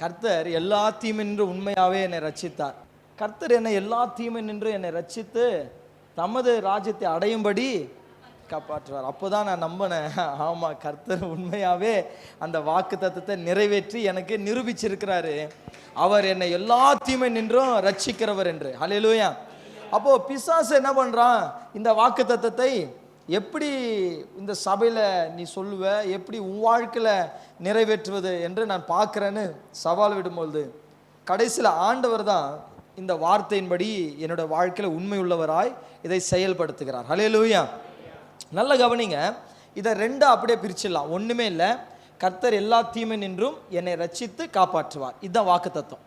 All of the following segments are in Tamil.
கர்த்தர் எல்லா தீமென்று உண்மையாகவே என்னை ரச்சித்தார் கர்த்தர் என்னை எல்லா தீமென்று என்னை ரட்சித்து தமது ராஜ்யத்தை அடையும்படி காப்பாற்றுவார். அப்போதான் நான் நம்பினேன். ஆமாம் கர்த்தர் உண்மையாகவே அந்த வாக்கு தத்துவத்தை நிறைவேற்றி எனக்கு நிரூபிச்சிருக்கிறாரு. அவர் என்னை எல்லா தீமை நின்றும் ரட்சிக்கிறவர் என்று. ஹalleluya அப்போது பிசாசு என்ன பண்ணுறான் இந்த வாக்கு தத்துவத்தை எப்படி இந்த சபையில் நீ சொல்லுவ? எப்படி உன் வாழ்க்கையில் நிறைவேற்றுவது என்று நான் பார்க்குறேன்னு சவால் விடும்பொழுது கடைசியில் ஆண்டவர் தான் இந்த வார்த்தையின்படி என்னோட வாழ்க்கையில் உண்மை உள்ளவராய் இதை செயல்படுத்துகிறார். ஹalleluya நல்ல கவனிங்க. இதை ரெண்டாக அப்படியே பிரிச்சிடலாம். ஒன்றுமே இல்லை. கர்த்தர் எல்லா தீமை நின்றும் என்னை ரச்சித்து காப்பாற்றுவார். இதுதான் வாக்கு தத்துவம்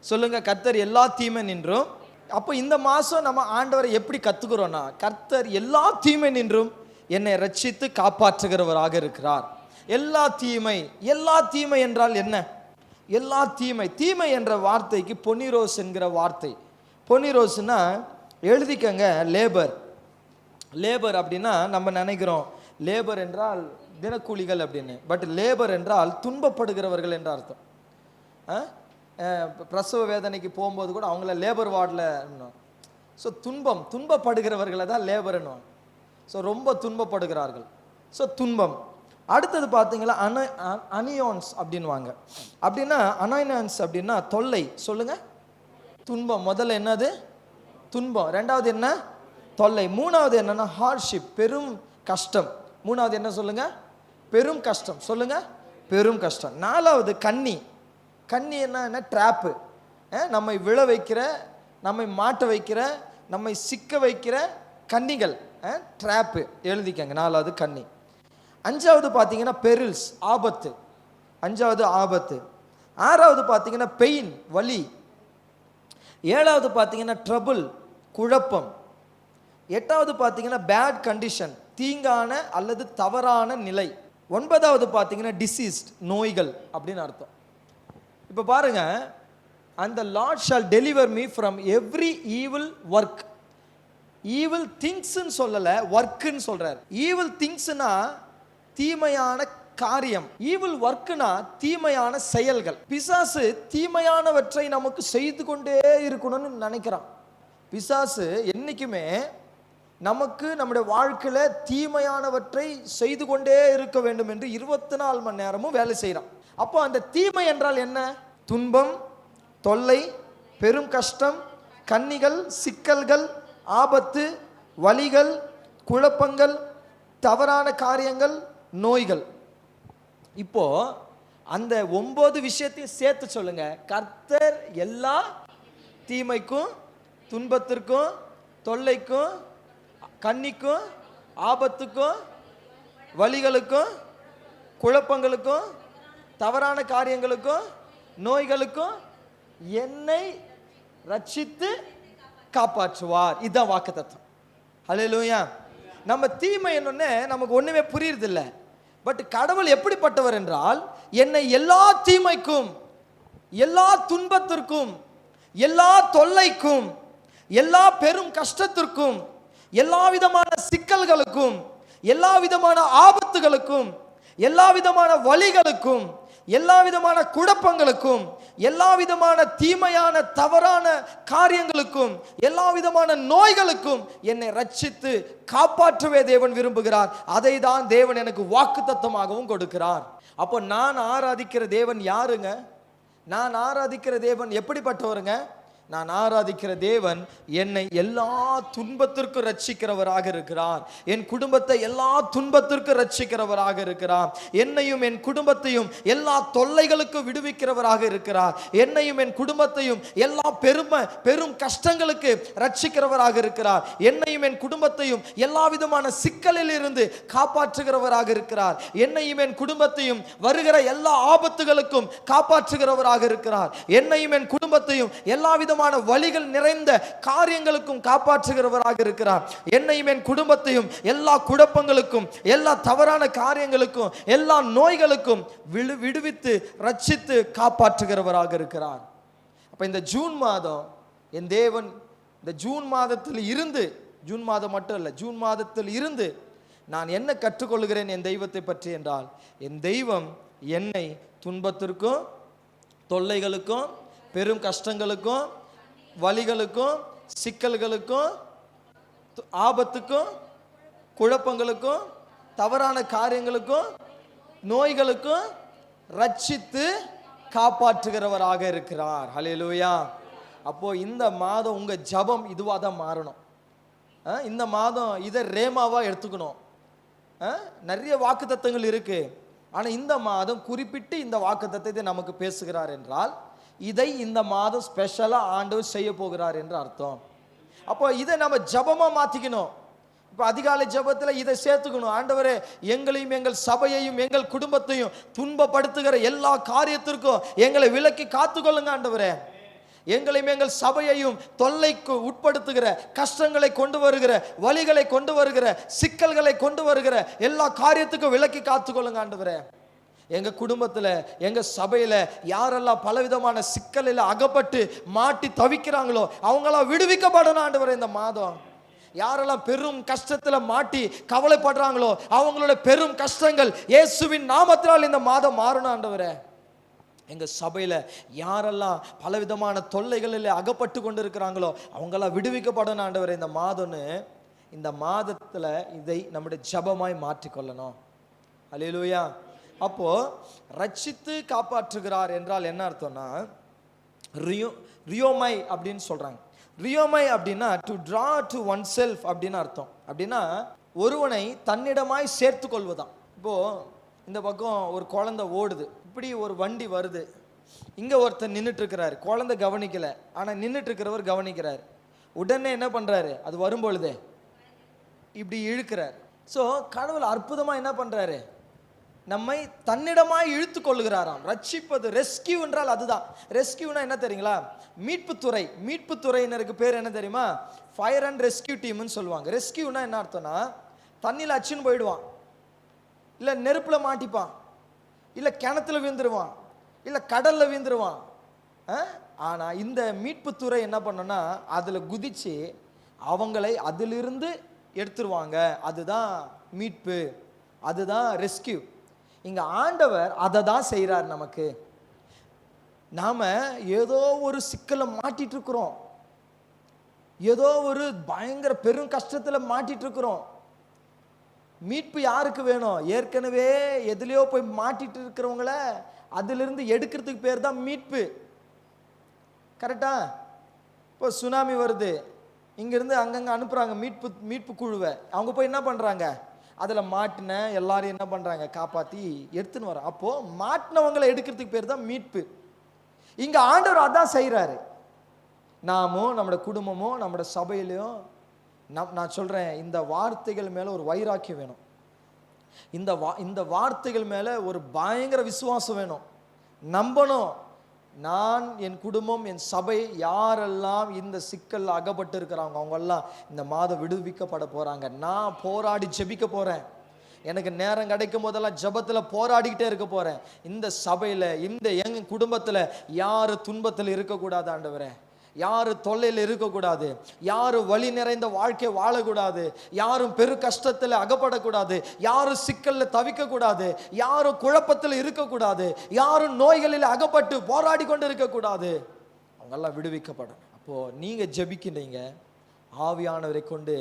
சொல்லுங்கள் கர்த்தர் எல்லா தீமை நின்றும் அப்போ இந்த மாதம் நம்ம ஆண்டவரை எப்படி கற்றுக்கிறோன்னா கர்த்தர் எல்லா தீமை நின்றும் என்னை ரட்சித்து காப்பாற்றுகிறவராக இருக்கிறார். எல்லா தீமை எல்லா தீமை என்றால் என்ன? எல்லா தீமை தீமை என்ற வார்த்தைக்கு பொன்னிரோஸ் என்கிற வார்த்தை. பொன்னிரோஸ்னா எழுதிக்கங்க லேபர். லேபர் அப்படின்னா நம்ம நினைக்கிறோம் லேபர் என்றால் தினக்கூலிகள் அப்படின்னு. பட் லேபர் என்றால் துன்பப்படுகிறவர்கள் என்ற அர்த்தம். ஆ? பிரசவ வேதனைக்கு போகும்போது கூட அவங்கள லேபர் வார்டில் ஸோ துன்பம் துன்பப்படுகிறவர்களை தான் லேபர்னும் ஸோ ரொம்ப துன்பப்படுகிறார்கள். ஸோ துன்பம். அடுத்தது பார்த்தீங்களா அன அனியோன்ஸ் அப்படின்வாங்க அப்படின்னா அனைனான்ஸ் அப்படின்னா தொல்லை. சொல்லுங்க. துன்பம். முதல்ல என்னது? துன்பம். ரெண்டாவது என்ன? தொல்லை. மூணாவது என்னன்னா ஹார்ஷிப் பெரும் கஷ்டம். மூணாவது என்ன சொல்லுங்க? பெரும் கஷ்டம். சொல்லுங்க. பெரும் கஷ்டம். நாலாவது கன்னி கன்னி என்ன? என்ன ட்ராப்பு நம்மை விழ வைக்கிற நம்மை மாட்ட வைக்கிற நம்மை சிக்க வைக்கிற கன்னிகள் ட்ராப்பு எழுதிக்கங்க. நாலாவது கன்னி அஞ்சாவது பார்த்தீங்கன்னா பெரில்ஸ் ஆபத்து. அஞ்சாவது ஆபத்து. ஆறாவது பார்த்தீங்கன்னா பெயின் வலி. ஏழாவது பார்த்தீங்கன்னா ட்ரபுள் குழப்பம். எட்டாவது பார்த்தீங்கன்னா பேட் கண்டிஷன் தீங்கான அல்லது தவறான நிலை. ஒன்பதாவது பார்த்தீங்கன்னா டிசீஸ்ட் நோய்கள் அப்படின்னு அர்த்தம். இப்போ பாருங்க அந்த lord shall deliver me from every evil work evil திங்ஸ்ன்னு சொல்லலை ஒர்க்குன்னு சொல்கிறார் ஈவில் திங்ஸ்னா தீமையான காரியம். ஈவில் ஒர்க்குனா தீமையான செயல்கள். பிசாசு தீமையானவற்றை நமக்கு செய்து கொண்டே இருக்கணும்னு நினைக்கிறான். பிசாசு என்றைக்குமே நமக்கு நம்முடைய வாழ்க்கையில் தீமையானவற்றை செய்து கொண்டே இருக்க வேண்டும் என்று இருபத்தி நாலு மணி நேரமும் வேலை செய்கிறான் அப்போ அந்த தீமை என்றால் என்ன? துன்பம் தொல்லை பெரும் கஷ்டம் கன்னிகள் சிக்கல்கள் ஆபத்து வலிகள் குழப்பங்கள் தவறான காரியங்கள் நோய்கள். இப்போ அந்த ஒன்பது விஷயத்தையும் சேர்த்து சொல்லுங்க. கர்த்தர் எல்லா தீமைக்கும் துன்பத்திற்கும் தொல்லைக்கும் கன்னிக்கும் ஆபத்துக்கும் வழிகளுக்கும் குழப்பங்களுக்கும் தவறான காரியங்களுக்கும் நோய்களுக்கும் என்னை ரட்சித்து காப்பாற்றுவார். இதுதான் வாக்கு தத்துவம் ஹalleluya. நம்ம தீமை என்னொன்னே நமக்கு ஒன்றுமே புரியுறதில்ல. பட் கடவுள் எப்படிப்பட்டவர் என்றால் என்னை எல்லா தீமைக்கும் எல்லா துன்பத்திற்கும் எல்லா தொல்லைக்கும் எல்லா பெரும் கஷ்டத்திற்கும் எல்லா விதமான சிக்கல்களுக்கும் எல்லா விதமான ஆபத்துகளுக்கும் எல்லா விதமான வழிகளுக்கும் எல்லா விதமான குழப்பங்களுக்கும் எல்லா விதமான தீமையான தவறான காரியங்களுக்கும் எல்லா விதமான நோய்களுக்கும் என்னை ரட்சித்து காப்பாற்றவே தேவன் விரும்புகிறார். அதை தான் தேவன் எனக்கு வாக்குத்தத்தமாகவும் கொடுக்கிறார். அப்போ நான் ஆராதிக்கிற தேவன் யாருங்க? நான் ஆராதிக்கிற தேவன் எப்படிப்பட்டவருங்க? நான் ஆராதிக்கிற தேவன் என்னை எல்லா துன்பத்திற்கும் ரட்சிக்கிறவராக இருக்கிறார். என் குடும்பத்தை எல்லா துன்பத்திற்கும் ரட்சிக்கிறவராக இருக்கிறார். என்னையும் என் குடும்பத்தையும் எல்லா தொல்லைகளுக்கும் விடுவிக்கிறவராக இருக்கிறார். என்னையும் என் குடும்பத்தையும் எல்லா பெருமை பெரும் கஷ்டங்களுக்கு ரட்சிக்கிறவராக இருக்கிறார். என்னையும் என் குடும்பத்தையும் எல்லா விதமான சிக்கலில் இருந்து காப்பாற்றுகிறவராக இருக்கிறார். என்னையும் என் குடும்பத்தையும் வருகிற எல்லா ஆபத்துகளுக்கும் காப்பாற்றுகிறவராக இருக்கிறார். என்னையும் என் குடும்பத்தையும் எல்லா விதமான வழிகள் நிறைந்த காரியங்களுக்கும் காப்பாற்றுகிறவராக இருக்கிறார். என்னையும் என் குடும்பத்தையும் எல்லா குழப்பங்களுக்கும் எல்லா தவறான காரியங்களுக்கும் எல்லா நோய்களுக்கும் விழு விடுவித்து ரட்சித்து காப்பாற்றுகிறவராக இருக்கிறார். அப்போ இந்த ஜூன் மாதம் என் தேவன் இந்த ஜூன் மாதத்தில் இருந்து ஜூன் மாதம் மட்டும் இல்லை ஜூன் மாதத்தில் இருந்து நான் என்ன கற்றுக்கொள்கிறேன் என் தெய்வத்தை பற்றி என்றால் என் தெய்வம் என்னை துன்பத்திற்கும் தொல்லைகளுக்கும் பெரும் கஷ்டங்களுக்கும் வழிகளுக்கும் சிக்கல்களுக்கும் ஆபத்துக்கும் குழப்பங்களுக்கும் தவறான காரியங்களுக்கும் நோய்களுக்கும் ரட்சித்து காப்பாற்றுகிறவராக இருக்கிறார். ஹalleluya அப்போ இந்த மாதம் உங்க ஜெபம் இதுவாக தான் மாறணும். இந்த மாதம் இதை ரேமாவா எடுத்துக்கணும். நிறைய நிறைய வாக்குத்தத்தங்கள் இருக்கு. ஆனால் இந்த மாதம் குறிப்பிட்டு இந்த வாக்குத்தத்தத்தை நமக்கு பேசுகிறார் என்றால் இதை இந்த மாதம் ஸ்பெஷலாக ஆண்டவர் செய்ய போகிறார் என்று அர்த்தம். அப்போ இதை நம்ம ஜபமாக மாற்றிக்கணும் இப்போ அதிகாலை ஜபத்தில் இதை சேர்த்துக்கணும். ஆண்டவரே எங்களையும் எங்கள் சபையையும் எங்கள் குடும்பத்தையும் துன்பப்படுத்துகிற எல்லா காரியத்திற்கும் எங்களை விலக்கி காத்துக்கொள்ளுங்க ஆண்டவரே. எங்களையும் எங்கள் சபையையும் தொல்லைக்கு உட்படுத்துகிற கஷ்டங்களை கொண்டு வருகிற வழிகளை கொண்டு வருகிற சிக்கல்களை கொண்டு வருகிற எல்லா காரியத்துக்கும் விலக்கி காத்துக்கொள்ளுங்க ஆண்டவரே. எங்கள் குடும்பத்தில் எங்கள் சபையில் யாரெல்லாம் பலவிதமான சிக்கலில் அகப்பட்டு மாட்டி தவிக்கிறாங்களோ அவங்களாம் விடுவிக்கப்படணும் ஆண்டவரே இந்த மாதம். யாரெல்லாம் பெரும் கஷ்டத்தில் மாட்டி கவலைப்படுறாங்களோ அவங்களோட பெரும் கஷ்டங்கள் இயேசுவின் நாமத்தினால் இந்த மாதம் மாறணும் ஆண்டவரே. எங்கள் சபையில் யாரெல்லாம் பலவிதமான தொல்லைகளில் அகப்பட்டு கொண்டு இருக்கிறாங்களோ அவங்கெல்லாம் விடுவிக்கப்படணும் ஆண்டவர் இந்த மாதம்னு. இந்த மாதத்தில் இதை நம்முடைய ஜபமாய் மாற்றிக்கொள்ளணும் அலையிலூயா அப்போ ரட்சித்து காப்பாற்றுகிறார் என்றால் என்ன அர்த்தம்னா ரியோ ரியோமை அப்படின்னு சொல்றாங்க. ரியோமை அப்படின்னா to draw to oneself அப்படின்னு அர்த்தம். அப்படின்னா ஒருவனை தன்னிடமாய் சேர்த்து கொள்வதாம். இப்போ இந்த பக்கம் ஒரு குழந்தை ஓடுது. இப்படி ஒரு வண்டி வருது. இங்க ஒருத்தர் நின்றுட்டு இருக்கிறாரு குழந்தை கவனிக்கல. ஆனா நின்றுட்டு இருக்கிறவர் கவனிக்கிறார். உடனே என்ன பண்றாரு? அது வரும்பொழுதே இப்படி இழுக்கிறார். ஸோ கடவுள் அற்புதமாக என்ன பண்ணுறாரு நம்மை தன்னிடமாய் இழுத்து கொள்ளுகிறாராம் ரட்சிப்பது ரெஸ்கியூ என்றால் அதுதான். ரெஸ்கியூனா என்ன தெரியுங்களா? மீட்புத்துறை. மீட்புத்துறையினருக்கு பேர் என்ன தெரியுமா? ஃபயர் அண்ட் ரெஸ்கியூ டீம்னு சொல்லுவாங்க. ரெஸ்கியூனா என்ன அர்த்தம்னா தண்ணியில் அச்சுன்னு போயிடுவான். இல்லை நெருப்பில் மாட்டிப்பான். இல்லை கிணத்துல விழுந்துருவான். இல்லை கடலில் விழுந்துருவான். ஆனால் இந்த மீட்புத்துறை என்ன பண்ணோன்னா அதில் குதிச்சு அவங்களை அதிலிருந்து எடுத்துருவாங்க. அதுதான் மீட்பு. அதுதான் ரெஸ்கியூ இங்கே ஆண்டவர் அதை தான் செய்கிறார் நமக்கு. நாம் ஏதோ ஒரு சிக்கலை மாட்டிகிட்ருக்குறோம் இருக்கிறோம் ஏதோ ஒரு பயங்கர பெரும் கஷ்டத்தில் மாட்டிகிட்ருக்குறோம் மீட்பு யாருக்கு வேணும்? ஏற்கனவே எதுலேயோ போய் மாட்டிட்டு இருக்கிறவங்கள அதிலிருந்து எடுக்கிறதுக்கு பேர் தான் மீட்பு. கரெக்டா? இப்போ சுனாமி வருது. இங்கேருந்து அங்கங்கே அனுப்புகிறாங்க மீட்பு மீட்பு குழுவை. அவங்க போய் என்ன பண்ணுறாங்க அதில் மாட்டின எல்லாரும் என்ன பண்ணுறாங்க காப்பாற்றி எடுத்துன்னு வரோம் அப்போது மாட்டினவங்களை எடுக்கிறதுக்கு பேர் தான் மீட்பு. இங்கே ஆண்டவர் அதான் செய்கிறாரு நாமும் நம்மளோட குடும்பமும் நம்மளோட சபையிலையும் நம் நான் சொல்கிறேன் இந்த வார்த்தைகள் மேலே ஒரு வைராக்கியம் வேணும். இந்த வா இந்த வார்த்தைகள் மேலே ஒரு பயங்கர விசுவாசம் வேணும். நம்பணும். நான் என் குடும்பம் என் சபை யாரெல்லாம் இந்த சிக்கலில் அகப்பட்டு இருக்கிறாங்க அவங்கெல்லாம் இந்த மாதம் விடுவிக்கப்பட போகிறாங்க நான் போராடி ஜெபிக்க போகிறேன் எனக்கு நேரம் கிடைக்கும் போதெல்லாம் ஜபத்தில் போராடிக்கிட்டே இருக்க போகிறேன் இந்த சபையில் இந்த எங்கள் குடும்பத்தில் யார் துன்பத்தில் இருக்கக்கூடாது ஆண்டவரே. யாரும் தொல்லையில் இருக்கக்கூடாது யாரும் வழி நிறைந்த வாழ்க்கை வாழக்கூடாது யாரும் பெரு கஷ்டத்தில் அகப்படக்கூடாது யாரும் சிக்கலில் தவிக்கக்கூடாது யாரும் குழப்பத்தில் இருக்கக்கூடாது யாரும் நோய்களில் அகப்பட்டு போராடி கொண்டு இருக்கக்கூடாது அவங்கெல்லாம் விடுவிக்கப்படணும். அப்போது நீங்கள் ஜபிக்கின்றீங்க. ஆவியானவரை கொண்டு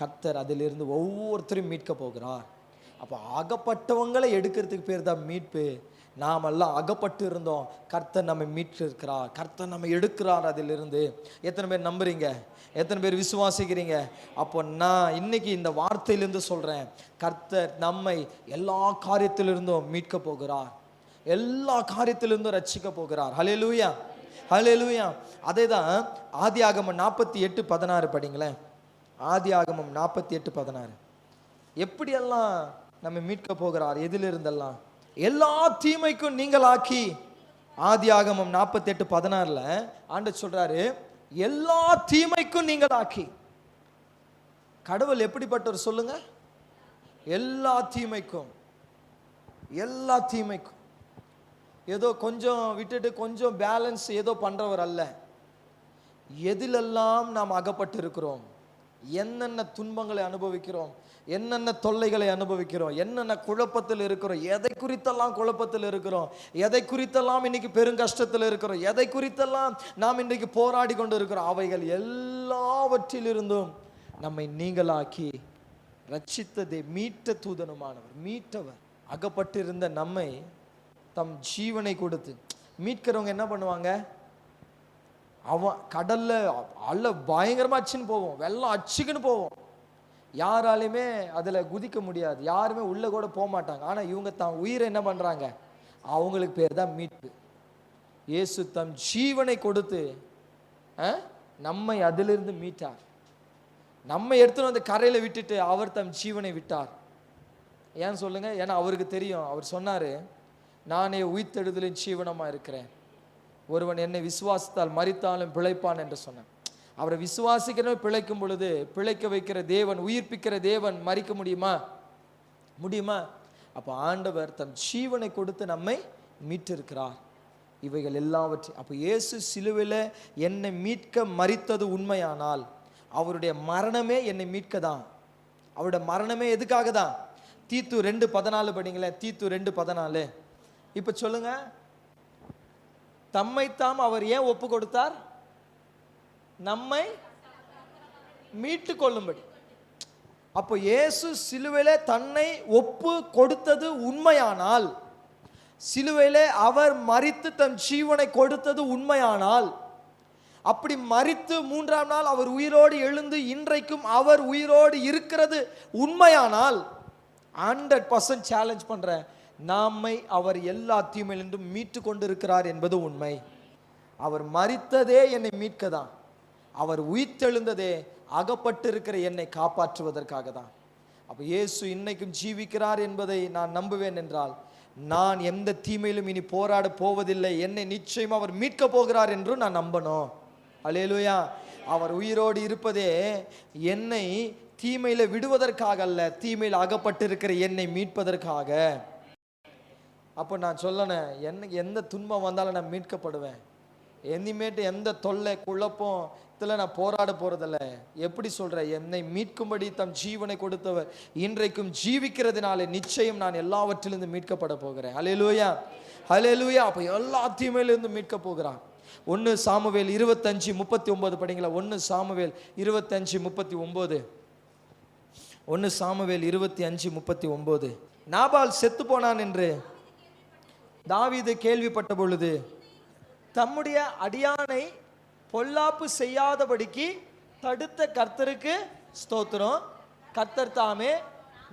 கர்த்தர் அதிலிருந்து ஒவ்வொருத்தரையும் மீட்க போகிறார். அப்போ அகப்பட்டவங்களை எடுக்கிறதுக்கு பேர் தான் மீட்பு. நாமெல்லாம் அகப்பட்டு இருந்தோம். கர்த்தர் நம்ம மீட்டிருக்கிறார். கர்த்தர் நம்ம எடுக்கிறார் அதிலிருந்து. எத்தனை பேர் நம்புறீங்க? எத்தனை பேர் விசுவாசிக்கிறீங்க? அப்போ நான் இன்னைக்கு இந்த வார்த்தையிலிருந்து சொல்கிறேன் கர்த்தர் நம்மை எல்லா காரியத்திலிருந்தும் மீட்க போகிறார். எல்லா காரியத்திலிருந்தும் ரட்சிக்க போகிறார். ஹalleluya ஹalleluya அதே தான் ஆதி ஆகமம் நாற்பத்தி எட்டு பதினாறு படிங்களேன். ஆதி ஆகமம் நாற்பத்தி எட்டு பதினாறு. எப்படியெல்லாம் நம்ம மீட்க போகிறார் எதிலிருந்தெல்லாம். எல்லா தீமைக்கும் நீங்களாக்கி ஆதி ஆகமம் நாற்பத்தெட்டு பதினாறில் ஆண்டு சொல்கிறாரு எல்லா தீமைக்கும் நீங்களாக்கி. கடவுள் எப்படிப்பட்டவர் சொல்லுங்க? எல்லா தீமைக்கும் எல்லா தீமைக்கும். ஏதோ கொஞ்சம் விட்டுட்டு கொஞ்சம் பேலன்ஸ் ஏதோ பண்ணுறவர் அல்ல. எதிலெல்லாம் நாம் அகப்பட்டு இருக்கிறோம் என்னென்ன துன்பங்களை அனுபவிக்கிறோம்? என்னென்ன தொல்லைகளை அனுபவிக்கிறோம்? என்னென்ன குழப்பத்தில் இருக்கிறோம்? எதை குறித்தெல்லாம் குழப்பத்தில் இருக்கிறோம்? எதை குறித்தெல்லாம் இன்னைக்கு பெருங்கஷ்டத்தில் இருக்கிறோம்? எதை குறித்தெல்லாம் நாம் இன்றைக்கு போராடி கொண்டு இருக்கிறோம் அவைகள் எல்லாவற்றிலிருந்தும் நம்மை நீங்களாக்கி ரட்சித்ததே மீட்ட தூதனுமானவர் மீட்டவர். அகப்பட்டிருந்த நம்மை தம் ஜீவனை கொடுத்து மீட்கிறவங்க என்ன பண்ணுவாங்க? அவன் கடல்ல அல்ல பயங்கரமா அச்சுன்னு போவோம். வெள்ளம் அச்சுக்குன்னு போவோம். யாராலையுமே அதுல குதிக்க முடியாது. யாருமே உள்ள கூட போக மாட்டாங்க ஆனா இவங்க தான் உயிரை என்ன பண்றாங்க? அவங்களுக்கு பேர் தான் மீட்பு. இயேசு தம் ஜீவனை கொடுத்து நம்மை அதிலிருந்து மீட்டார். நம்மை எடுத்துன்னு வந்து கரையில் விட்டுட்டு அவர் தம் ஜீவனை விட்டார். ஏன் சொல்லுங்க. ஏன்னா அவருக்கு தெரியும். அவர் சொன்னார் நானே உயிர்த்தெழுதலின் ஜீவனமாக இருக்கிறேன். ஒருவன் என்னை விசுவாசித்தால் மறித்தாலும் பிழைப்பான் என்று சொன்னான். அவரை விசுவாசிக்கிறவன் பிழைக்கும் பொழுது பிழைக்க வைக்கிற தேவன் உயிர்ப்பிக்கிற தேவன் மறிக்க முடியுமா? முடியுமா? அப்போ ஆண்டவர் தம் ஜீவனை கொடுத்து நம்மை மீட்டிருக்கிறார். இவைகள் எல்லாவற்றையும் அப்போ இயேசு சிலுவில் என்னை மீட்க மறித்தது உண்மையானால் அவருடைய மரணமே என்னை மீட்க தான் அவருடைய மரணமே எதுக்காக தான் தீத்து ரெண்டு பதினாலு படிங்களேன் தீத்து ரெண்டு பதினாலு. இப்போ சொல்லுங்கள் தம்மைத்தாம் அவர் ஏன் ஒப்பு கொடுத்தார்? நம்மை மீட்டு கொள்ளும்படி. அப்போ இயேசு சிலுவையிலே தன்னை ஒப்பு கொடுத்தது உண்மையானால் சிலுவையிலே அவர் மறித்து தம் ஜீவனை கொடுத்தது உண்மையானால் அப்படி மறித்து மூன்றாம் நாள் அவர் உயிரோடு எழுந்து இன்றைக்கும் அவர் உயிரோடு இருக்கிறது உண்மையானால் ஹண்ட்ரட் பர்சன்ட் சேலஞ்ச் பண்ணுறேன் நாமை அவர் எல்லா தீமையிலிருந்தும் மீட்டு கொண்டிருக்கிறார் என்பது உண்மை. அவர் மறித்ததே என்னை மீட்க தான் அவர் உயிர்த்தெழுந்ததே அகப்பட்டிருக்கிற என்னை காப்பாற்றுவதற்காக தான் அப்போ இயேசு இன்னைக்கும் ஜீவிக்கிறார் என்பதை நான் நம்புவேன் என்றால் நான் எந்த தீமையிலும் இனி போராட போவதில்லை. என்னை நிச்சயம் அவர் மீட்க போகிறார் என்றும் நான் நம்பணும். அலேலுயா அவர் உயிரோடு இருப்பதே என்னை தீமையில் விடுவதற்காக அல்ல தீமையில் அகப்பட்டிருக்கிற என்னை மீட்பதற்காக. அப்போ நான் சொல்லணும் எனக்கு எந்த துன்பம் வந்தாலும் நான் மீட்கப்படுவேன். இனிமேட்டு எந்த தொல்லை குழப்பம் இதில் நான் போராட போகிறதில்ல எப்படி சொல்கிற என்னை மீட்கும்படி தம் ஜீவனை கொடுத்தவர். இன்றைக்கும் ஜீவிக்கிறதுனால நிச்சயம் நான் எல்லாவற்றிலிருந்து மீட்கப்பட போகிறேன். அலையலூயா அலையலூயா அப்போ எல்லாத்தையுமேலேருந்து மீட்க போகிறான். ஒன்று சாமுவேல் இருபத்தஞ்சு முப்பத்தி ஒன்பது படிங்களா ஒன்று சாமுவேல் இருபத்தஞ்சு முப்பத்தி ஒம்பது ஒன்று சாமுவேல் இருபத்தி அஞ்சு முப்பத்தி ஒம்பது நாபால் செத்து போனான் என்று. தாவீது கேள்விப்பட்ட பொழுது தம்முடைய அடியானை பொல்லாப்பு செய்யாதபடிக்கு தடுத்த கர்த்தருக்கு ஸ்தோத்திரம். கர்த்தர் தாமே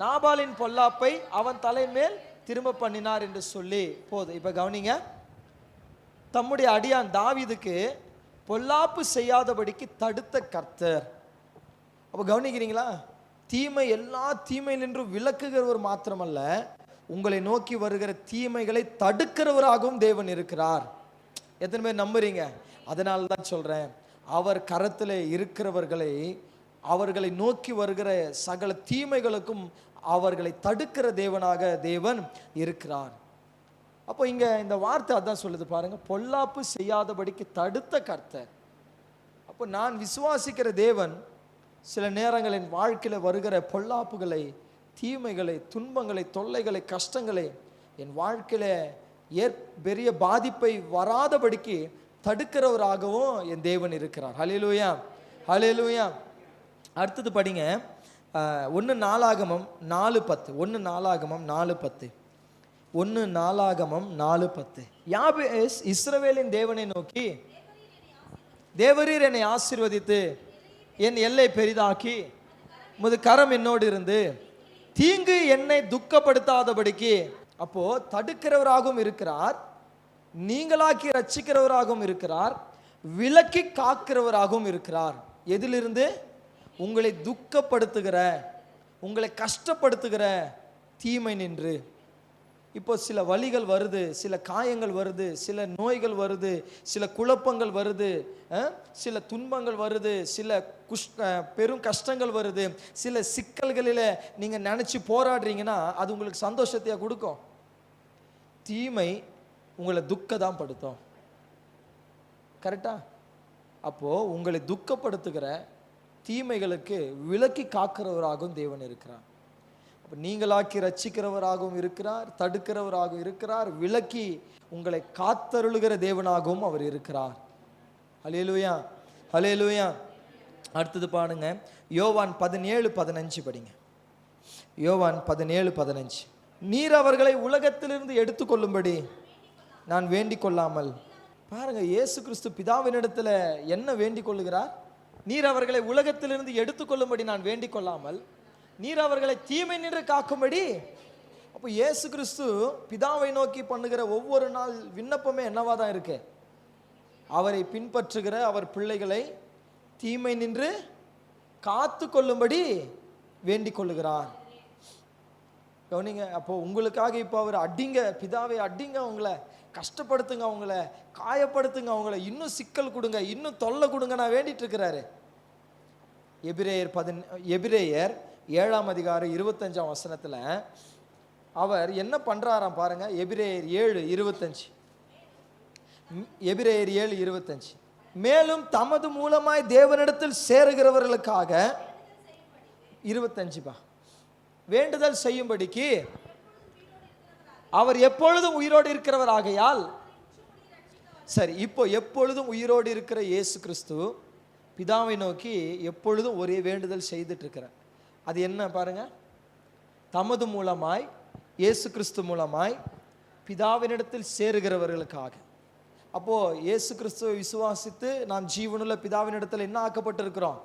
நாபாலின் பொல்லாப்பை அவன் தலைமேல் திரும்ப பண்ணினார் என்று சொல்லி. போதும் இப்போ கவனிங்க. தம்முடைய அடியான் தாவிதுக்கு பொல்லாப்பு செய்யாதபடிக்கு தடுத்த கர்த்தர். அப்போ கவனிக்கிறீங்களா? தீமை எல்லா தீமையிலின்றும் விளக்குகிறவர் மாத்திரமல்ல உங்களை நோக்கி வருகிற தீமைகளை தடுக்கிறவராகவும் தேவன் இருக்கிறார். எத்தனை பேர் நம்புறீங்க? அதனால தான் சொல்கிறேன் அவர் கரத்தில் இருக்கிறவர்களை அவர்களை நோக்கி வருகிற சகல தீமைகளுக்கும் அவர்களை தடுக்கிற தேவனாக தேவன் இருக்கிறார். அப்போ இங்கே இந்த வார்த்தை அதான் சொல்லுது பாருங்க. பொல்லாப்பு செய்யாதபடிக்கு தடுத்த கர்த்தர். அப்போ நான் விசுவாசிக்கிற தேவன் சில நேரங்களின் வாழ்க்கையில் வருகிற பொல்லாப்புகளை தீமைகளை துன்பங்களை தொல்லைகளை கஷ்டங்களை என் வாழ்க்கையில் ஏற் பெரிய பாதிப்பை வராதபடிக்கு தடுக்கிறவராகவும் என் தேவன் இருக்கிறார். ஹலிலூயா ஹலிலூயா அடுத்தது படிங்க. ஒன்று நாலாகமம் நாலு பத்து. ஒன்று நாலாகமம் நாலு பத்து. ஒன்று நாலாகமம் நாலு பத்து. யாபேஸ் இஸ்ரவேலின் தேவனை நோக்கி தேவரீர் என்னை ஆசிர்வதித்து என் எல்லை பெரிதாக்கி முது கரம் என்னோடு இருந்து தீங்கு என்னை துக்கப்படுத்தாதபடிக்கு அப்போ தடுக்கிறவராகவும் இருக்கிறார் நீங்களாக்கி ரட்சிக்கிறவராகவும் இருக்கிறார் விலக்கி காக்கிறவராகவும் இருக்கிறார். எதிலிருந்து? உங்களை துக்கப்படுத்துகிற உங்களை கஷ்டப்படுத்துகிற தீமை நின்று. இப்போ சில வழிகள் வருது சில காயங்கள் வருது சில நோய்கள் வருது சில குழப்பங்கள் வருது சில துன்பங்கள் வருது சில குஷ் பெரும் கஷ்டங்கள் வருது. சில சிக்கல்களில் நீங்கள் நினச்சி போராடுறீங்கன்னா அது உங்களுக்கு சந்தோஷத்தையாக கொடுக்கும். தீமை உங்களை துக்க தான் படுத்தும் கரெக்டா? அப்போது உங்களை துக்கப்படுத்துகிற தீமைகளுக்கு விலக்கி காக்கிறவராகவும் தேவன் இருக்கிறான் நீங்களாக்கி ரட்சிக்கிறவராகவும் இருக்கிறார் தடுக்கிறவராகவும் இருக்கிறார் விலக்கி உங்களை காத்தருளுகிற தேவனாகவும் அவர் இருக்கிறார். ஹலேலுயா ஹலேலுயா அடுத்தது பாருங்க யோவான் பதினேழு பதினஞ்சு படிங்க. யோவான் பதினேழு பதினஞ்சு. நீர் அவர்களை உலகத்திலிருந்து எடுத்துக்கொள்ளும்படி நான் வேண்டிக் கொள்ளாமல். பாருங்க இயேசு கிறிஸ்து பிதாவினிடத்துல என்ன வேண்டிக் கொள்ளுகிறார்? நீர் அவர்களை உலகத்திலிருந்து எடுத்துக்கொள்ளும்படி நான் வேண்டிக் கொள்ளாமல். நீர் அவர்களை தீமை நின்று காக்கும்படி அப்போ இயேசு கிறிஸ்து பிதாவை நோக்கி பண்ணுகிற ஒவ்வொரு நாள் விண்ணப்பமே என்னவா தான் இருக்கு? அவரை பின்பற்றுகிற அவர் பிள்ளைகளை தீமை நின்று காத்து கொள்ளும்படி வேண்டிக் கொள்ளுகிறார். கவனிங்க அப்போ உங்களுக்காக இப்போ அவர் அடிங்க பிதாவை அடிங்க அவங்கள கஷ்டப்படுத்துங்க அவங்கள காயப்படுத்துங்க அவங்கள இன்னும் சிக்கல் கொடுங்க இன்னும் தொல்லை கொடுங்க நான் வேண்டிட்டு இருக்கிறாரு. எபிரேயர் பதின் எபிரேயர் ஏழாம் அதிகாரம் இருபத்தஞ்சாம் வசனத்தில் அவர் என்ன பண்ணுறாராம் பாருங்கள் எபிரேயர் ஏழு இருபத்தஞ்சு. எபிரேயர் ஏழு இருபத்தஞ்சு. மேலும் தமது மூலமாய் தேவனிடத்தில் சேருகிறவர்களுக்காக இருபத்தஞ்சிப்பா வேண்டுதல் செய்யும்படிக்கு அவர் எப்பொழுதும் உயிரோடு இருக்கிறவர் ஆகையால் சரி இப்போ எப்பொழுதும் உயிரோடு இருக்கிற இயேசு கிறிஸ்து பிதாவை நோக்கி எப்பொழுதும் ஒரே வேண்டுதல் செய்துட்டு இருக்கிறார். அது என்ன பாருங்க? தமது மூலமாய் இயேசு கிறிஸ்து மூலமாய் பிதாவினிடத்தில் சேருகிறவர்களுக்காக. அப்போது இயேசு கிறிஸ்துவை விசுவாசித்து நாம் ஜீவனுள்ள பிதாவினிடத்தில் என்ன ஆக்கப்பட்டிருக்கிறோம்?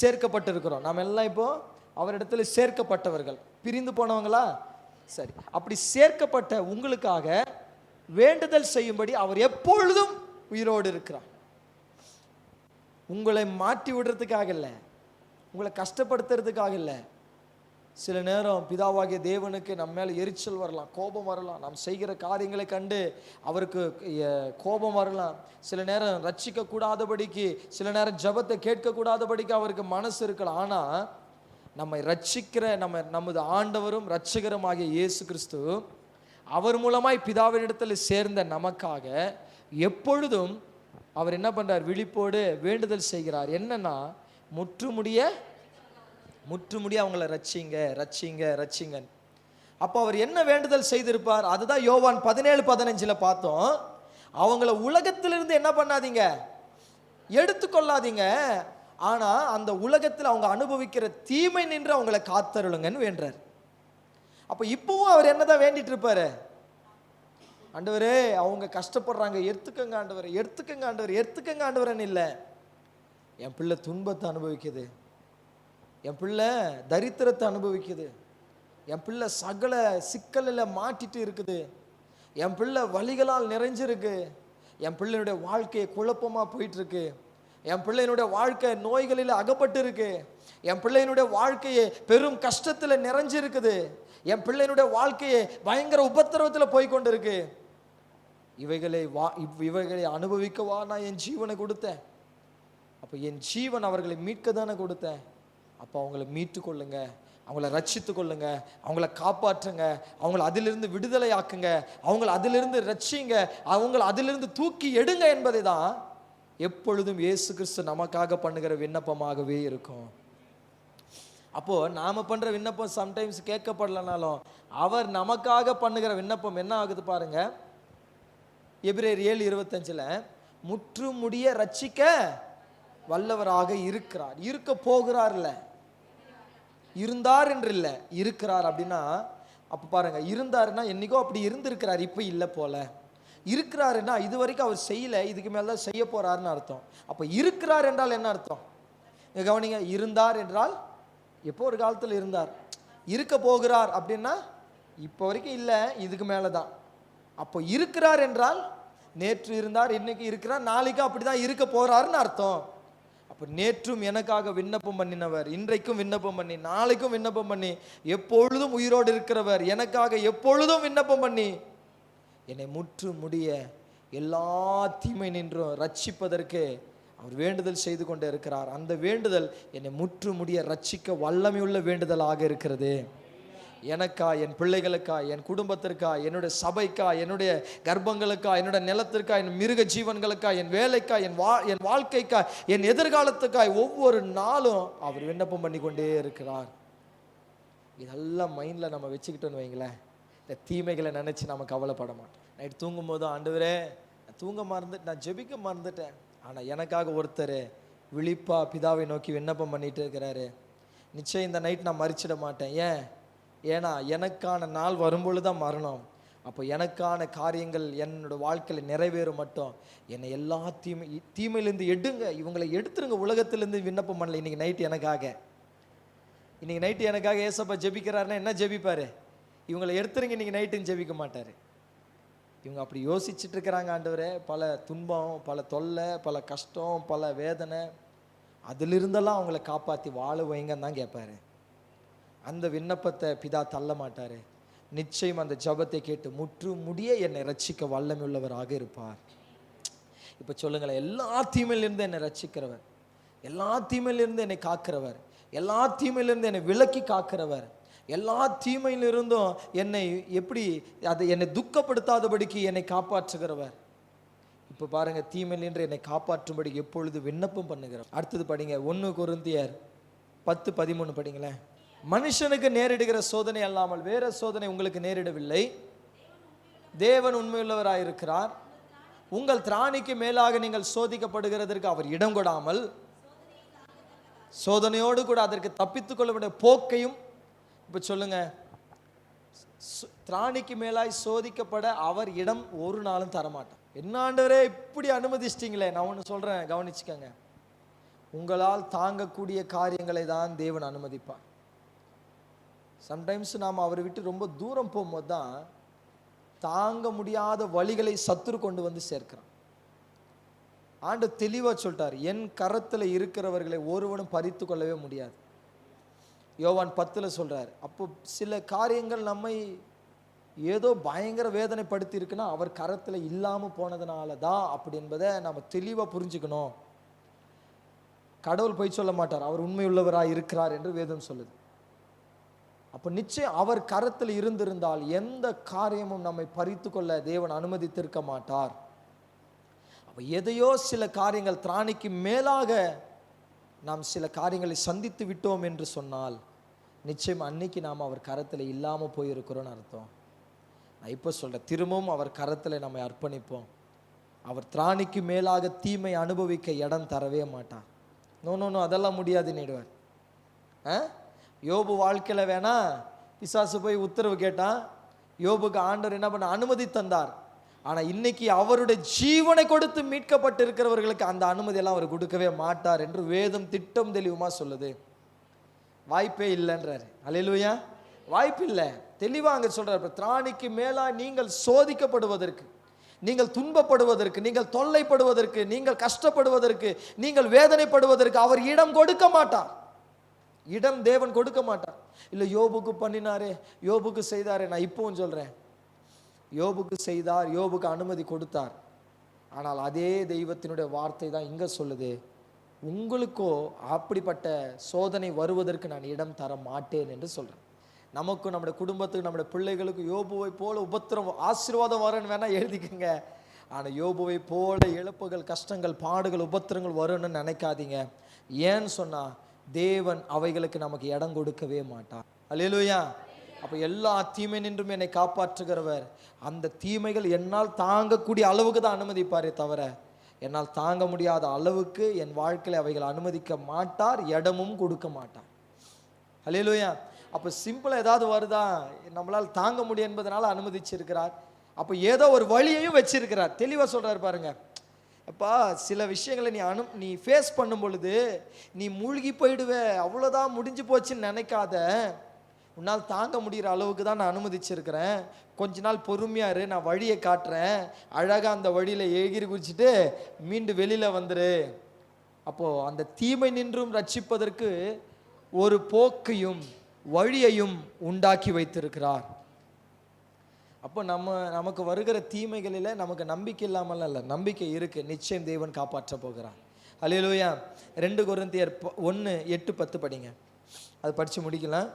சேர்க்கப்பட்டிருக்கிறோம். நாம் எல்லாம் இப்போது அவரிடத்தில் சேர்க்கப்பட்டவர்கள். பிரிந்து போனவங்களா? சரி. அப்படி சேர்க்கப்பட்ட உங்களுக்காக வேண்டுதல் செய்யும்படி அவர் எப்பொழுதும் உயிரோடு இருக்கிறார். உங்களை மாட்டி விடுறதுக்காக இல்லை. உங்களை கஷ்டப்படுத்துறதுக்காக இல்லை. சில நேரம் பிதாவாகிய தேவனுக்கு நம்ம மேலே எரிச்சல் வரலாம் கோபம் வரலாம். நாம் செய்கிற காரியங்களை கண்டு அவருக்கு கோபம் வரலாம். சில நேரம் ரட்சிக்க கூடாதபடிக்கு சில நேரம் ஜெபத்தை கேட்கக்கூடாதபடிக்கு அவருக்கு மனசு இருக்கலாம். ஆனால் நம்மை ரட்சிக்கிற நம்ம நமது ஆண்டவரும் ரட்சகரும் ஆகிய இயேசு கிறிஸ்து அவர் மூலமாய் பிதாவினிடத்தில் சேர்ந்த நமக்காக எப்பொழுதும் அவர் என்ன பண்ணுறார் விழிப்போடு வேண்டுதல் செய்கிறார். என்னன்னா முற்றுமுடிய முற்றுமுடிய அவங்கள ரச்சிங்க ரச்சிங்க ரட்சிங்க அப்போ அவர் என்ன வேண்டுதல் செய்திருப்பார்? அதுதான் யோவான் பதினேழு பதினஞ்சில் பார்த்தோம். அவங்கள உலகத்திலிருந்து என்ன பண்ணாதீங்க? எடுத்துக்கொள்ளாதீங்க. ஆனால் அந்த உலகத்தில் அவங்க அனுபவிக்கிற தீமை நின்று அவங்கள காத்தருளுங்கன்னு வேண்டுறார். அப்போ இப்பவும் அவர் என்னதான் வேண்டிட்டு இருப்பாரு ஆண்டவரே அவங்க கஷ்டப்படுறாங்க. எடுத்துக்கங்க ஆண்டவர் எடுத்துக்கங்க ஆண்டவர் எடுத்துக்கங்க ஆண்டவரன்னு இல்லை. என் பிள்ளை துன்பத்தை அனுபவிக்குது. என் பிள்ளை தரித்திரத்தை அனுபவிக்குது. என் பிள்ளை சகல சிக்கலில் மாட்டிட்டு இருக்குது. என் பிள்ளை வலிகளால் நிறைஞ்சிருக்கு. என் பிள்ளையினுடைய வாழ்க்கை குழப்பமாக போயிட்டுருக்கு. என் பிள்ளையினுடைய வாழ்க்கை நோய்களில் அகப்பட்டு இருக்கு என் பிள்ளையினுடைய வாழ்க்கையை பெரும் கஷ்டத்தில் நிறைஞ்சிருக்குது. என் பிள்ளையினுடைய வாழ்க்கையை பயங்கர உபத்திரவத்தில் போய்கொண்டிருக்கு இவைகளை வா இவைகளை அனுபவிக்கவா நான் என் ஜீவனை கொடுத்தேன்? அப்போ என் ஜீவன் அவர்களை மீட்க தானே கொடுத்தேன். அப்போ அவங்கள மீட்டு கொள்ளுங்க அவங்கள ரட்சித்து கொள்ளுங்க அவங்கள காப்பாற்றுங்க. அவங்கள அதிலிருந்து விடுதலை ஆக்குங்க அவங்கள அதிலிருந்து ரட்சிங்க. அவங்கள அதிலிருந்து தூக்கி எடுங்க என்பதை தான் எப்பொழுதும் இயேசு கிறிஸ்து நமக்காக பண்ணுகிற விண்ணப்பமாகவே இருக்கும். அப்போ நாம பண்ற விண்ணப்பம் சம்டைம்ஸ் கேட்கப்படலனாலும் அவர் நமக்காக பண்ணுகிற விண்ணப்பம் என்ன ஆகுது பாருங்க. எப்ரவரி ஏழு இருபத்தஞ்சில் முற்றுமுடிய ரட்சிக்க வல்லவராக இருக்கிறார். இருக்க போகிறார்ல. இருந்தார் என்று இல்லை இருக்கிறார் அப்படின்னா அப்போ பாருங்க இருந்தாருன்னா என்றைக்கோ அப்படி இருந்திருக்கிறார் இப்போ இல்லை போல. இருக்கிறாருன்னா இது வரைக்கும் அவர் செய்யலை இதுக்கு மேலே தான் செய்ய போகிறாருன்னு அர்த்தம். அப்போ இருக்கிறார் என்றால் என்ன அர்த்தம்? கவனிங்க இருந்தார் என்றால் எப்போ ஒரு காலத்தில் இருந்தார்? இருக்க போகிறார் அப்படின்னா இப்போ வரைக்கும் இல்லை இதுக்கு மேலே தான். அப்போ இருக்கிறார் என்றால் நேற்று இருந்தார் இன்னைக்கு இருக்கிறார் நாளைக்கு அப்படிதான் இருக்க போகிறாருன்னு அர்த்தம். அப்போ நேற்றும் எனக்காக விண்ணப்பம் பண்ணினவர் இன்றைக்கும் விண்ணப்பம் பண்ணி நாளைக்கும் விண்ணப்பம் பண்ணி எப்பொழுதும் உயிரோடு இருக்கிறவர் எனக்காக எப்பொழுதும் விண்ணப்பம் பண்ணி என்னை முற்று முடிய எல்லா தீமை நின்றும் ரட்சிப்பதற்கு அவர் வேண்டுதல் செய்து கொண்டே இருக்கிறார். அந்த வேண்டுதல் என்னை முற்று முடிய ரட்சிக்க வல்லமையுள்ள வேண்டுதலாக இருக்கிறது. எனக்கா என் பிள்ளைகளுக்கா என் குடும்பத்திற்கா என்னுடைய சபைக்கா என்னுடைய கர்ப்பங்களுக்கா என்னுடைய நிலத்திற்கா என் மிருக ஜீவன்களுக்கா என் வேலைக்கா என் வா என் வாழ்க்கைக்கா என் எதிர்காலத்துக்காய் ஒவ்வொரு நாளும் அவர் விண்ணப்பம் பண்ணி கொண்டே இருக்கிறார். இதெல்லாம் மைண்டில் நம்ம வச்சுக்கிட்டோன்னு வைங்களேன். இந்த தீமைகளை நினச்சி நம்ம கவலைப்பட மாட்டோம். நைட் தூங்கும்போது ஆண்டவரே நான் தூங்க மறந்துட்டு நான் ஜெபிக்க மறந்துட்டேன். ஆனால் எனக்காக ஒருத்தர் விழிப்பா பிதாவை நோக்கி விண்ணப்பம் பண்ணிட்டு இருக்கிறாரு. நிச்சயம் இந்த நைட் நான் மறிச்சிட மாட்டேன். ஏன்? ஏன்னா எனக்கான நாள் வரும்பொழுது தான் மரணம். அப்போ எனக்கான காரியங்கள் என்னோட வாழ்க்கையில் நிறைவேறும் மட்டும். என்னை எல்லா தீமை தீமையிலேருந்து எடுங்க. இவங்களை எடுத்துருங்க. உலகத்திலேருந்து விண்ணப்பம் பண்ணல. இன்னைக்கு நைட்டு எனக்காக. இன்றைக்கி நைட்டு எனக்காக ஏசப்பா ஜெபிக்கிறாருன்னா என்ன ஜெபிப்பார்? இவங்களை எடுத்துருங்க. இன்றைக்கி நைட்டுன்னு ஜெபிக்க மாட்டார். இவங்க அப்படி யோசிச்சுட்டு இருக்கிறாங்க ஆண்டவரே. பல துன்பம் பல தொல்லை பல கஷ்டம் பல வேதனை. அதிலிருந்தெல்லாம் அவங்கள காப்பாற்றி வாழ வைங்கன்னு தான் கேட்பாரு அந்த விண்ணப்பத்தை பிதா தள்ள மாட்டார். நிச்சயம் அந்த ஜெபத்தை கேட்டு முற்று முடிய என்னை ரட்சிக்க வல்லமையுள்ளவராக இருப்பார். இப்போ சொல்லுங்களேன் எல்லா தீமையிலிருந்து என்னை ரட்சிக்கிறவர் எல்லா தீமையிலிருந்து என்னை காக்கிறவர். எல்லா தீமையிலிருந்து என்னை விலக்கி காக்கிறவர். எல்லா தீமையிலிருந்தும் என்னை எப்படி அதை என்னை துக்கப்படுத்தாதபடிக்கு என்னை காப்பாற்றுகிறவர். இப்போ பாருங்கள் தீமையிலின்றி என்னை காப்பாற்றும்படி எப்பொழுது விண்ணப்பம் பண்ணுகிறார் அடுத்தது படிங்க ஒன்று குருந்தியர் பத்து பதிமூணு படிங்களேன். மனுஷனுக்கு நேரிடுகிற சோதனை அல்லாமல் வேற சோதனை உங்களுக்கு நேரிடவில்லை. தேவன் உண்மையுள்ளவராயிருக்கிறார். உங்கள் திராணிக்கு மேலாக நீங்கள் சோதிக்கப்படுகிறதற்கு அவர் இடம் கொடாமல் சோதனையோடு கூட அதற்கு தப்பித்துக் கொள்ள வேண்டிய போக்கையும் இப்போ சொல்லுங்க சு- திராணிக்கு மேலாய் சோதிக்கப்பட அவர் இடம் ஒரு நாளும் தரமாட்டார். என்னாண்டவரே இப்படி அனுமதிச்சிட்டிங்களே? நான் ஒன்று சொல்கிறேன் கவனிச்சுக்கங்க. உங்களால் தாங்கக்கூடிய காரியங்களை தான் தேவன் அனுமதிப்பார். சம்டைம்ஸ் நாம் அவரை விட்டு ரொம்ப தூரம் போகும்போது தான் தாங்க முடியாத வழிகளை சத்துரு கொண்டு வந்து சேர்க்கிறான். ஆண்டு தெளிவாக சொல்லிட்டார் என் கரத்தில் இருக்கிறவர்களை ஒருவனும் பறித்து கொள்ளவே முடியாது. யோவான் பத்தில் சொல்கிறார் அப்போ சில காரியங்கள் நம்மை ஏதோ பயங்கர வேதனைப்படுத்தி இருக்குன்னா அவர் கரத்தில் இல்லாமல் போனதுனால தான் அப்படி என்பதை நம்ம தெளிவாக புரிஞ்சுக்கணும். கடவுள் போய் சொல்ல மாட்டார் அவர் உண்மையுள்ளவராக இருக்கிறார் என்று வேதம் சொல்லுது. அப்போ நிச்சயம் அவர் கரத்தில் இருந்திருந்தால் எந்த காரியமும் நம்மை பறித்து கொள்ள தேவன் அனுமதித்திருக்க மாட்டார். அப்போ எதையோ சில காரியங்கள் திராணிக்கு மேலாக நாம் சில காரியங்களை சந்தித்து விட்டோம் என்று சொன்னால் நிச்சயம் அன்னைக்கு நாம் அவர் கரத்தில் இல்லாமல் போயிருக்கிறோன்னு அர்த்தம். நான் இப்போ சொல்கிறேன் திரும்பவும் அவர் கரத்தில் நம்மை அர்ப்பணிப்போம். அவர் திராணிக்கு மேலாக தீமை அனுபவிக்க இடம் தரவே மாட்டார். நோ நோ நோ அதெல்லாம் நேடுவார். ஆ? யோபு வாழ்க்கையில் வேணால் பிசாசு போய் உத்தரவு கேட்டான். யோபுக்கு ஆண்டவர் என்ன பண்ண அனுமதி தந்தார். ஆனால் இன்னைக்கு அவருடைய ஜீவனை கொடுத்து மீட்கப்பட்டிருக்கிறவர்களுக்கு அந்த அனுமதியெல்லாம் அவர் கொடுக்கவே மாட்டார் என்று வேதம் திட்டம் தெளிவுமா சொல்லுது. வாய்ப்பே இல்லைன்றார். அலையிலுயா வாய்ப்பு இல்லை. தெளிவாக அங்கே சொல்றாரு. திராணிக்கு மேலாக நீங்கள் சோதிக்கப்படுவதற்கு நீங்கள் துன்பப்படுவதற்கு நீங்கள் தொல்லைப்படுவதற்கு நீங்கள் கஷ்டப்படுவதற்கு நீங்கள் வேதனைப்படுவதற்கு அவர் இடம் கொடுக்க மாட்டார். இடம் தேவன் கொடுக்க மாட்டார் இல்லை யோபுக்கு பண்ணினாரே யோபுக்கு செய்தாரே நான் இப்பவும் சொல்கிறேன் யோபுக்கு செய்தார் யோபுக்கு அனுமதி கொடுத்தார். ஆனால் அதே தெய்வத்தினுடைய வார்த்தை தான் இங்கே சொல்லுது. உங்களுக்கோ அப்படிப்பட்ட சோதனை வருவதற்கு நான் இடம் தர மாட்டேன் என்று சொல்கிறேன் நமக்கும் நம்முடைய குடும்பத்துக்கு நம்முடைய பிள்ளைகளுக்கு யோபுவை போல உபத்திரம் ஆசீர்வாதம் வரேன்னு வேணால் எழுதிக்கங்க. ஆனால் யோபுவை போல இழப்புகள் கஷ்டங்கள் பாடுகள் உபத்திரங்கள் வரும்னு நினைக்காதீங்க. ஏன்னு சொன்னால் தேவன் அவைகளுக்கு நமக்கு இடம் கொடுக்கவே மாட்டார். அல்லேலூயா அப்போ எல்லா தீமை நின்றும் என்னை காப்பாற்றுகிறவர். அந்த தீமைகள் என்னால் தாங்கக்கூடிய அளவுக்கு தான் அனுமதிப்பாரே தவிர என்னால் தாங்க முடியாத அளவுக்கு என் வாழ்க்கையில் அவைகள் அனுமதிக்க மாட்டார் இடமும் கொடுக்க மாட்டார். ஹalleluya. அப்போ சிம்பிளாக ஏதாவது வருதா? நம்மளால் தாங்க முடியும் என்பதனால அனுமதிச்சிருக்கிறார். அப்போ ஏதோ ஒரு வழியையும் வச்சிருக்கிறார். தெளிவாக சொல்கிறார் பாருங்கள் அப்பா சில விஷயங்களை நீ அனு நீ ஃபேஸ் பண்ணும் பொழுது நீ மூழ்கி போயிடுவ. அவ்வளோதான் முடிஞ்சு போச்சுன்னு நினைக்காத. உன்னால் தாங்க முடிகிற அளவுக்கு தான் நான் அனுமதிச்சிருக்கிறேன். கொஞ்ச நாள் பொறுமையாக இரு நான் வழியை காட்டுறேன். அழகாக அந்த வழியில் எகிரி குதிச்சுட்டு மீண்டு வெளியில் வந்துரு. அப்போது அந்த தீமை நின்றும் ரட்சிப்பதற்கு ஒரு போக்கையும் வழியையும் உண்டாக்கி வைத்திருக்கிறார். அப்போ நம்ம நமக்கு வருகிற தீமைகளில் நமக்கு நம்பிக்கை இல்லாமல் இல்லை. நம்பிக்கை இருக்குது நிச்சயம் தேவன் காப்பாற்ற போகிறான் அலையலூயா ரெண்டு குருந்தியர் ஒன்று எட்டு பத்து படிங்க. அது படித்து முடிக்கலாம்.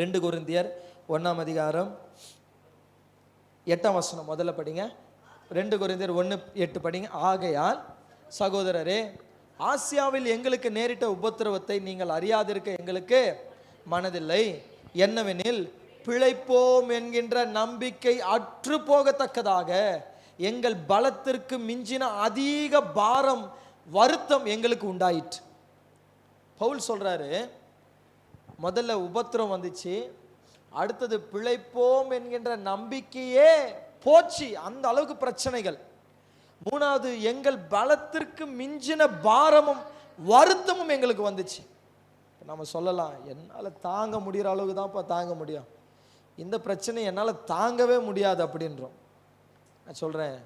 ரெண்டு குருந்தியர் ஒன்றாம் அதிகாரம் எட்டாம் வசனம் முதல்ல படிங்க. ரெண்டு குருந்தியர் ஒன்று எட்டு படிங்க. ஆகையால் சகோதரரே ஆசியாவில் எங்களுக்கு நேரிட்ட உபத்திரவத்தை நீங்கள் அறியாதிருக்க எங்களுக்கு மனதில்லை. என்னவெனில் பிழைப்போம் என்கின்ற நம்பிக்கை அற்று போகத்தக்கதாக எங்கள் பலத்திற்கு மிஞ்சின அதிக பாரம் வருத்தம் எங்களுக்கு உண்டாயிற்று. பவுல் சொல்கிறாரு முதல்ல உபத்திரம் வந்துச்சு அடுத்தது பிழைப்போம் என்கின்ற நம்பிக்கையே போச்சு அந்த அளவுக்கு பிரச்சனைகள். மூணாவது எங்கள் பலத்திற்கு மிஞ்சின பாரமும் வருத்தமும் எங்களுக்கு வந்துச்சு. நம்ம சொல்லலாம் என்னால் தாங்க முடிகிற அளவுக்கு தான்ப்பா தாங்க முடியும். இந்த பிரச்சனை என்னால் தாங்கவே முடியாது அப்படின்றோம். நான் சொல்கிறேன்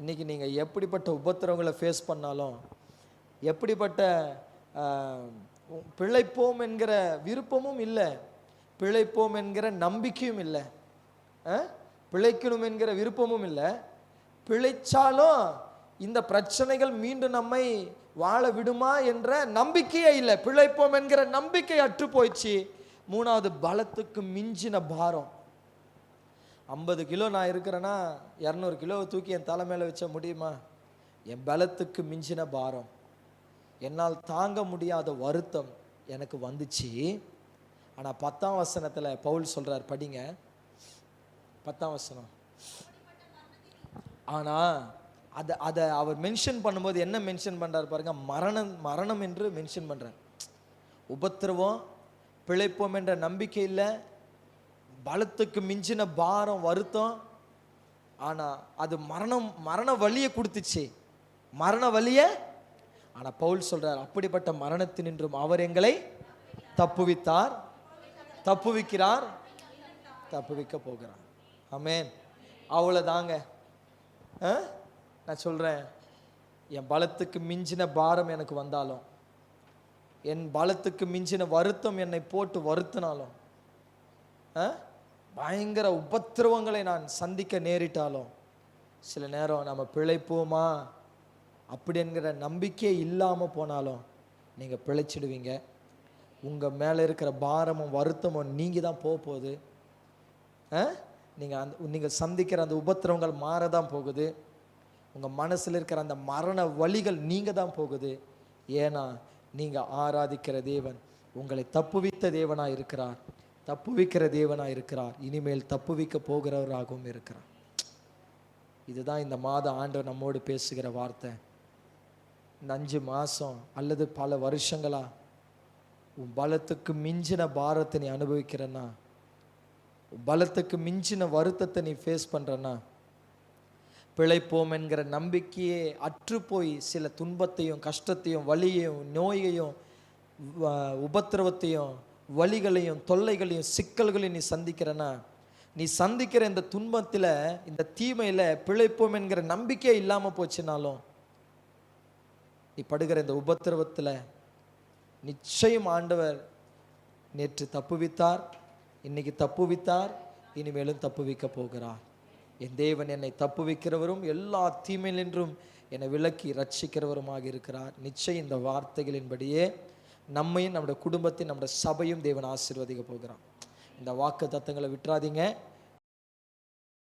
இன்னைக்கு நீங்கள் எப்படிப்பட்ட உபத்திரவங்களை ஃபேஸ் பண்ணாலும் எப்படிப்பட்ட பிழைப்போம் என்கிற விருப்பமும் இல்லை பிழைப்போம் என்கிற நம்பிக்கையும் இல்லை பிழைக்கணும் என்கிற விருப்பமும் இல்லை பிழைச்சாலும் இந்த பிரச்சனைகள் மீண்டும் நம்மை வாழ விடுமா என்ற நம்பிக்கையே இல்லை பிழைப்போம் என்கிற நம்பிக்கை அற்று போயிடுச்சு. மூணாவது பலத்துக்கு மிஞ்சின பாரம். ஐம்பது கிலோ நான் இருக்கிறேன்னா இரநூறு கிலோவை தூக்கி என் தலை மேலே வச்ச முடியுமா? என் பலத்துக்கு மிஞ்சின பாரம். என்னால் தாங்க முடியாத வருத்தம் எனக்கு வந்துச்சு. ஆனால் பத்தாம் வசனத்தில் பவுல் சொல்கிறார் படிங்க. பத்தாம் வசனம். ஆனால் அதை அதை அவர் மென்ஷன் பண்ணும்போது என்ன மென்ஷன் பண்ணுறாரு பாருங்கள் மரணம் மரணம் என்று மென்ஷன் பண்ணுறார் உபத்திரவம் பிழைப்போம் என்ற நம்பிக்கை இல்லை. பலத்துக்கு மிஞ்சின பாரம் வருத்தம். ஆனால் அது மரணம் மரண வலியை கொடுத்துச்சு. மரண வலியை ஆனால் பவுல் சொல்கிறார் அப்படிப்பட்ட மரணத்தினின்றும் அவர் எங்களை தப்புவித்தார் தப்புவிக்கிறார் தப்புவிக்க போகிறார். அமேன் அவ்வளோதாங்க ஆ? நான் சொல்கிறேன் என் பலத்துக்கு மிஞ்சின பாரம் எனக்கு வந்தாலும் என் பலத்துக்கு மிஞ்சின வருத்தம் என்னை போட்டு வருத்தினாலும் ஆ? பயங்கர உபத்திரவங்களை நான் சந்திக்க நேரிட்டாலும் சில நேரம் நம்ம பிழைப்போமா? அப்படிங்கிற நம்பிக்கை நம்பிக்கையே இல்லாமல் போனாலும் நீங்கள் பிழைச்சிடுவீங்க. உங்கள் மேலே இருக்கிற பாரமும் வருத்தமும் நீங்கள் தான் போக போகுது. நீங்கள் அந்த நீங்கள் சந்திக்கிற அந்த உபத்திரவங்கள் மாற தான் போகுது. உங்கள் மனசில் இருக்கிற அந்த மரண வழிகள் நீங்கள் தான் போகுது. ஏன்னா நீங்கள் ஆராதிக்கிற தேவன் உங்களை தப்புவித்த தேவனாக இருக்கிறார். தப்புவிக்கிற தேவனாக இருக்கிறார். இனிமேல் தப்புவிக்க போகிறவராகவும் இருக்கிறார். இதுதான் இந்த மாத ஆண்டவர் நம்மோடு பேசுகிற வார்த்தை. இந்த அஞ்சு மாதம் அல்லது பல வருஷங்களா உன் பலத்துக்கு மிஞ்சின பாரத்தை நீ அனுபவிக்கிறன்னா உன் பலத்துக்கு மிஞ்சின வருத்தத்தை நீ ஃபேஸ் பண்ணுறன்னா பிழைப்போம் என்கிற நம்பிக்கையே அற்றுப்போய் சில துன்பத்தையும் கஷ்டத்தையும் வலியையும் நோயையும் வ- உபத்திரவத்தையும் வலிகளையும் தொல்லைகளையும் சிக்கல்களையும் நீ சந்திக்கிறனா? நீ சந்திக்கிற இந்த துன்பத்தில் இந்த தீமையில் பிழைப்போம் என்கிற நம்பிக்கையே இல்லாமல் போச்சுனாலும் நீ படுகிற இந்த உபத்திரவத்தில் நிச்சயம் ஆண்டவர் நேற்று தப்புவித்தார் இன்னைக்கு தப்புவித்தார் இனிமேலும் தப்புவிக்க போகிறார். என் தேவன் என்னை தப்பு வைக்கிறவரும் எல்லா தீமையிலின்றும் என்னை விலக்கி ரட்சிக்கிறவருமாக இருக்கிறார். நிச்சயம் இந்த வார்த்தைகளின்படியே நம்மையும் நம்முடைய குடும்பத்தையும் நம்முடைய சபையும் தேவன் ஆசீர்வதிக்க போகிறான் இந்த வாக்கு தத்தங்களை விட்டுறாதீங்க.